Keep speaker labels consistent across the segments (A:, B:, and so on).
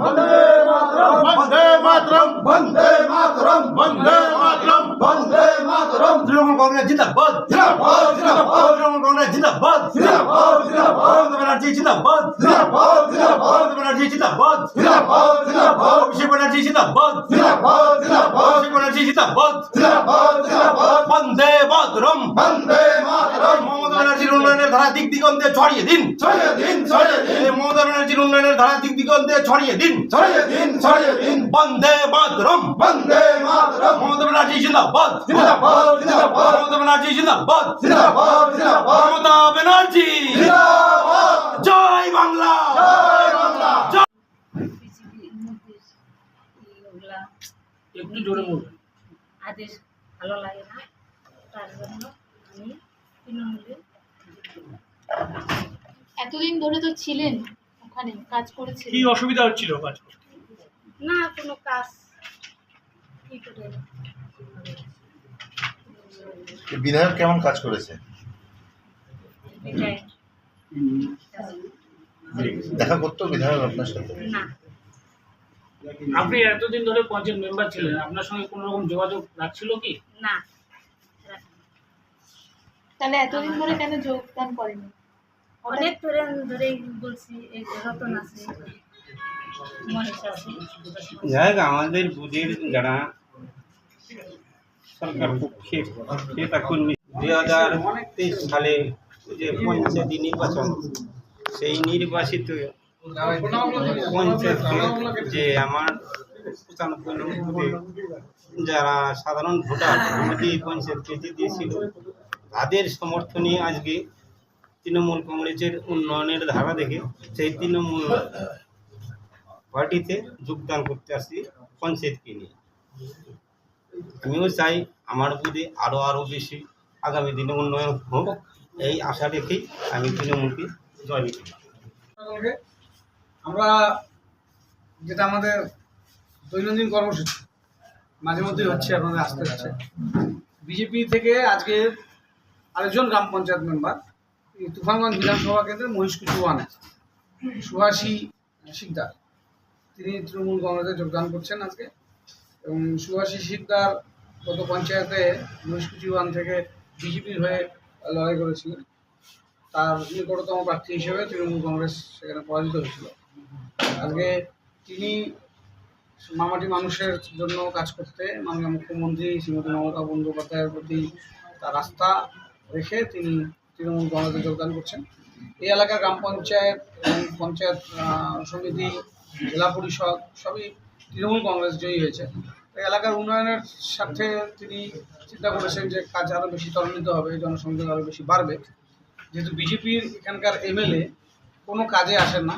A: মাতরম
B: বন্দে মাতরম
A: বন্দে মাতরম
B: বন্দে মাতরম
A: বন্দে মাতরম।
B: বন্দে মাতরম।
A: তৃণমূল কংগ্রেস জিন্দাবাদ।
B: জিন্দাবাদ জিন্দাবাদ।
A: তৃণমূল কংগ্রেস জিন্দাবাদ।
B: জিন্দাবাদ জিন্দাবাদ।
A: ব্যানার্জি জিন্দাবাদ।
B: জিন্দাবাদ জিন্দাবাদ।
A: ব্যানার্জি জিন্দাবাদ।
B: জিন্দাবাদ জিন্দাবাদ।
A: অভিষেক ব্যানার্জি জিন্দাবাদ।
B: জিন্দাবাদ জিন্দাবাদ।
A: অভিষেক ব্যানার্জি জিন্দাবাদ।
B: জিন্দাবাদ জিন্দাবাদ।
A: বন্দে মাতরম।
B: বন্দে মাতরম।
A: মমতা ব্যানার্জির উন্নয়নের ধারা দিক দিগন্তে ছড়িয়ে দিন।
B: ছড়িয়ে দিন ছড়িয়ে দিন।
A: এই মমতা ব্যানার্জির উন্নয়নের ধারা দিক দিগন্তে ছড়িয়ে দিন।
B: ছড়িয়ে দিন ছড়িয়ে দিন।
A: বন্দে মাতরম।
B: বন্দে মাতরম।
A: মমতা ব্যানার্জি জিন্দাবাদ।
B: জিন্দাবাদ জিন্দাবাদ।
A: মমতা ব্যানার্জি জিন্দাবাদ।
B: জিন্দাবাদ জিন্দাবাদ।
A: মমতা ব্যানার্জি।
B: জিন্দাবাদ।
A: জয় বাংলা।
B: জয় বাংলা।
C: পৃথিবীর মধ্যে এগুলা
D: একটু জোরে বলবেন
C: আদেশ ভালো লাগে না তার জন্য আমি তৃণমূলে
E: এতদিন ধরে তো ছিলেন ওখানে কাজ করেছিলেন।
D: কি অসুবিধা হচ্ছিল কাজ করতে?
C: না কোনো কাজ কি করে
F: বিধায়ক কেমন কাজ করেছে? দেখা করতো বিধায়ক আপনার সাথে?
C: না।
D: আপনি এতদিন ধরে পঞ্চায়েত মেম্বার ছিলেন আপনার সঙ্গে কোনো রকম যোগাযোগ রাখছিল কি?
C: না।
E: তাহলে এতদিন ধরে কেন যোগদান করেনি?
C: অনেক ধরে ধরেই বলছি এই যে রতন আছে
G: যাই হোক, আমাদের বুথের যারা সরকার পক্ষে দুই হাজার তেইশ সালে যে পঞ্চায়েত নির্বাচন সেই নির্বাচিত পঞ্চায়েতকে যে আমার পঁচানব্বই নম্বর যারা সাধারণ ভোটার মোদী পঞ্চায়েতকে জিতিয়েছিল। তাদের সমর্থনে আজকে তৃণমূল কংগ্রেসের উন্নয়নের ধারা দেখে সেই তৃণমূল পার্টিতে যোগদান করতে আসছি পঞ্চায়েতকে নিয়ে। আমিও চাই আমার বুধে আরও আরও বেশি আগামী দিনে উন্নয়ন হোক, এই আশা রেখেই আমি তৃণমূলকে জয় দিতে
H: আমরা যেটা আমাদের দৈনন্দিন কর্মসূচি মাঝে মধ্যেই হচ্ছে আপনাদের আসতে হচ্ছে। বিজেপি থেকে আজকে আরেকজন গ্রাম পঞ্চায়েত মেম্বার তুফানগঞ্জ বিধানসভা কেন্দ্রের মহিষকুচি ওয়ানে, সুহাসী শিকদার। তিনি তৃণমূল কংগ্রেসে যোগদান করছেন আজকে। এবং সুহাসী শিকদার গত পঞ্চায়েতে মহিষকুচি ওয়ান থেকে বিজেপির হয়ে লড়াই করেছিলেন। তার নিকটতম প্রার্থী হিসেবে তৃণমূল কংগ্রেস সেখানে পরাজিত হয়েছিল। আজকে তিনি মামাটি মানুষের জন্য কাজ করতে মাননীয় মুখ্যমন্ত্রী শ্রীমতী মমতা বন্দ্যোপাধ্যায়ের প্রতি তার আস্থা রেখে তিনি তৃণমূল কংগ্রেসে যোগদান করছেন। এই এলাকার গ্রাম পঞ্চায়েত এবং পঞ্চায়েত সমিতি, জেলা পরিষদ সবই তৃণমূল কংগ্রেস জয়ী হয়েছে। এলাকার উন্নয়নের স্বার্থে তিনি চিন্তা করেছেন যে কাজ আরও বেশি ত্বরান্বিত হবে, জনসংযোগ আরও বেশি বাড়বে। যেহেতু বিজেপির এখানকার এমএলএ কোনো কাজে আসেন না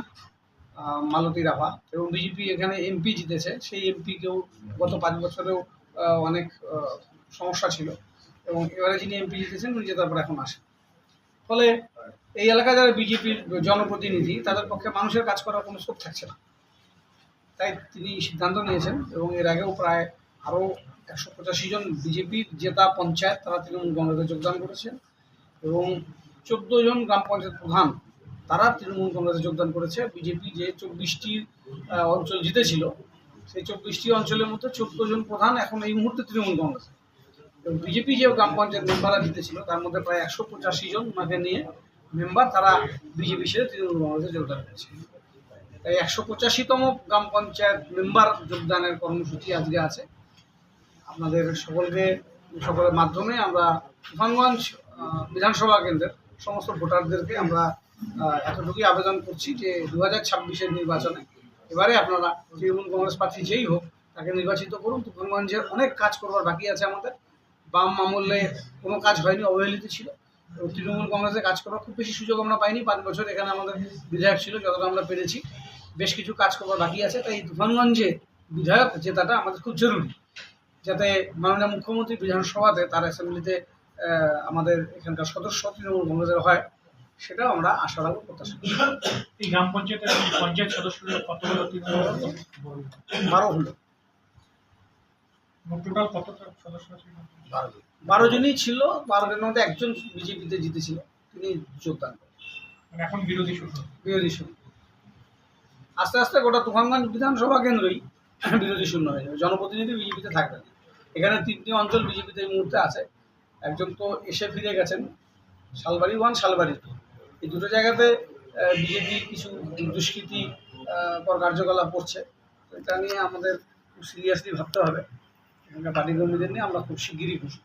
H: মালতী রাভা। এবং বিজেপি এখানে এমপি জিতেছে, সেই এমপিকেও গত পাঁচ বছরেও অনেক সমস্যা ছিল। এবং এবারে যিনি এমপি জিতেছেন উনি জেতার পর এখন আসেন। ফলে এই এলাকায় যারা বিজেপির জনপ্রতিনিধি, তাদের পক্ষে মানুষের কাজ করার কোনো স্কোপ থাকছে না। তাই তিনি সিদ্ধান্ত নিয়েছেন এবং এর আগেও প্রায় আরও একশো পঁচাশি জন বিজেপির জেতা, পঞ্চায়েত, তারা তৃণমূল কংগ্রেসে যোগদান করেছেন এবং চোদ্দ জন গ্রাম পঞ্চায়েত প্রধান, তারা তৃণমূল কংগ্রেসে যোগদান করেছে। বিজেপি যে চব্বিশটি অঞ্চল জিতেছিল, সেই চব্বিশটি অঞ্চলের মধ্যে চোদ্দ জন প্রধান এখন এই মুহূর্তে তৃণমূল কংগ্রেসে। এবং বিজেপি যে গ্রাম পঞ্চায়েত মেম্বাররা জিতেছিল, তার মধ্যে প্রায় একশো পঁচাশি জন ওনাকে নিয়ে মেম্বার তারা বিজেপি ছেড়ে তৃণমূল কংগ্রেসে যোগদান করেছে। তাই একশো পঁচাশিতম গ্রাম পঞ্চায়েত মেম্বার যোগদানের কর্মসূচি আজকে আছে। আপনাদের সকলকে সকলের মাধ্যমে আমরা তুফানগঞ্জ বিধানসভা কেন্দ্রের সমস্ত ভোটারদেরকে আমরা এতটুকুই আবেদন করছি যে দু হাজার ছাব্বিশের নির্বাচনে এবারে আপনারা তৃণমূল কংগ্রেস প্রার্থী যেই হোক তাকে নির্বাচিত করুন। তুফানগঞ্জের অনেক কাজ করবার বাকি আছে আমাদের। বাম আমলে কোনো কাজ হয়নি অবহেলিত ছিল। এবং তৃণমূল কংগ্রেসে কাজ করার খুব বেশি সুযোগ আমরা পাইনি। পাঁচ বছর এখানে আমাদের বিধায়ক ছিল যতটা আমরা পেরেছি। বেশ কিছু কাজ করবার বাকি আছে। তাই তুফানগঞ্জে বিধায়ক জেতাটা আমাদের খুব জরুরি। যাতে মাননীয় মুখ্যমন্ত্রী বিধানসভাতে তার অ্যাসেম্বলিতে আমাদের এখানকার সদস্য তৃণমূল কংগ্রেসের হয় সেটাও আমরা আশা রাখব প্রত্যাশা করি।
D: এই গ্রাম পঞ্চায়েতের পঞ্চায়েত সদস্যদের কতগুলো
H: বারো হলো।
D: টোটাল কত সদস্য ছিল?
H: বারো জনই ছিল বারো জনের মধ্যে একজন বিজেপিতে জিতেছিল তিনি যোগদান করেন।
D: মানে এখন বিরোধী শুধু
H: বিরোধী সঙ্গে আস্তে আস্তে গোটা তুফানগঞ্জ বিধানসভা কেন্দ্রই বিরোধী শূন্য হয়ে যাবে। জনপ্রতিনিধি বিজেপিতে থাকবে না এখানে তিনটি অঞ্চল বিজেপিতে এই মুহূর্তে আছে। একজন তো এসে ফিরে গেছেন শালবাড়ি ওয়ান শালবাড়ি টু। এই দুটো জায়গাতে বিজেপি কিছু দুষ্কৃতি আহ, পর কার্যকলাপ করছে। তো এটা নিয়ে আমাদের খুব সিরিয়াসলি ভাবতে হবে। এখানকার পার্টি কর্মীদের নিয়ে আমরা খুব শিগগিরই খুশি